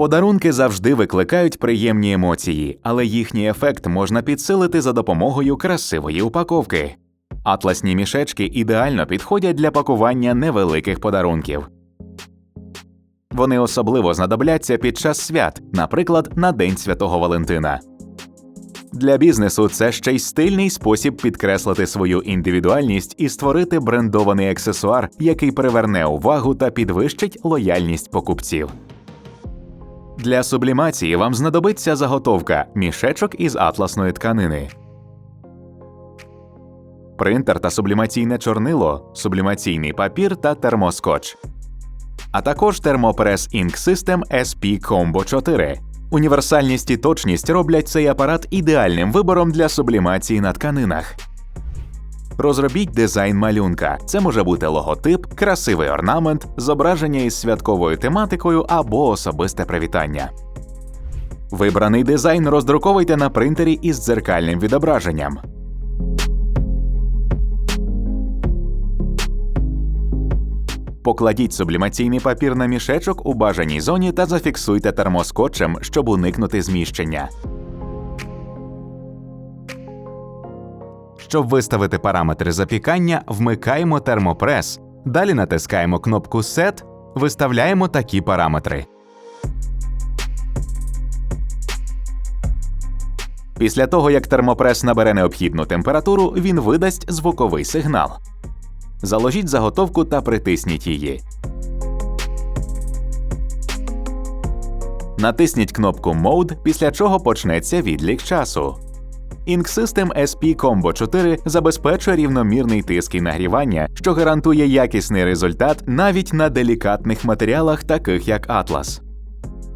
Подарунки завжди викликають приємні емоції, але їхній ефект можна підсилити за допомогою красивої упаковки. Атласні мішечки ідеально підходять для пакування невеликих подарунків. Вони особливо знадобляться під час свят, наприклад, на День Святого Валентина. Для бізнесу це ще й стильний спосіб підкреслити свою індивідуальність і створити брендований аксесуар, який приверне увагу та підвищить лояльність покупців. Для сублімації вам знадобиться заготовка мішечок із атласної тканини, принтер та сублімаційне чорнило, сублімаційний папір та термоскотч, а також термопрес Ink System SP Combo 4. Універсальність і точність роблять цей апарат ідеальним вибором для сублімації на тканинах. Розробіть дизайн малюнка. Це може бути логотип, красивий орнамент, зображення із святковою тематикою або особисте привітання. Вибраний дизайн роздруковуйте на принтері із дзеркальним відображенням. Покладіть сублімаційний папір на мішечок у бажаній зоні та зафіксуйте термоскотчем, щоб уникнути зміщення. Щоб виставити параметри запікання, вмикаємо термопрес. Далі натискаємо кнопку Set, виставляємо такі параметри. Після того, як термопрес набере необхідну температуру, він видасть звуковий сигнал. Заложіть заготовку та притисніть її. Натисніть кнопку Mode, після чого почнеться відлік часу. Ink System SP Combo 4 забезпечує рівномірний тиск і нагрівання, що гарантує якісний результат навіть на делікатних матеріалах, таких як Atlas.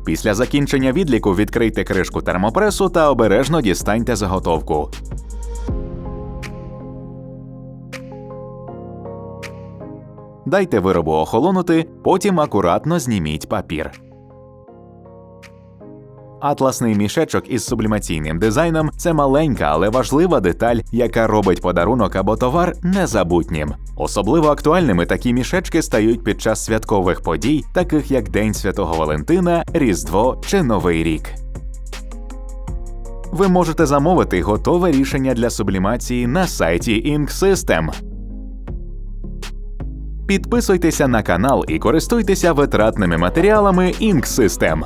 Після закінчення відліку відкрийте кришку термопресу та обережно дістаньте заготовку. Дайте виробу охолонути, потім акуратно зніміть папір. Атласний мішечок із сублімаційним дизайном це маленька, але важлива деталь, яка робить подарунок або товар незабутнім. Особливо актуальними такі мішечки стають під час святкових подій, таких як День Святого Валентина, Різдво чи Новий рік. Ви можете замовити готове рішення для сублімації на сайті Ink. Підписуйтеся на канал і користуйтеся витратними матеріалами Ink System.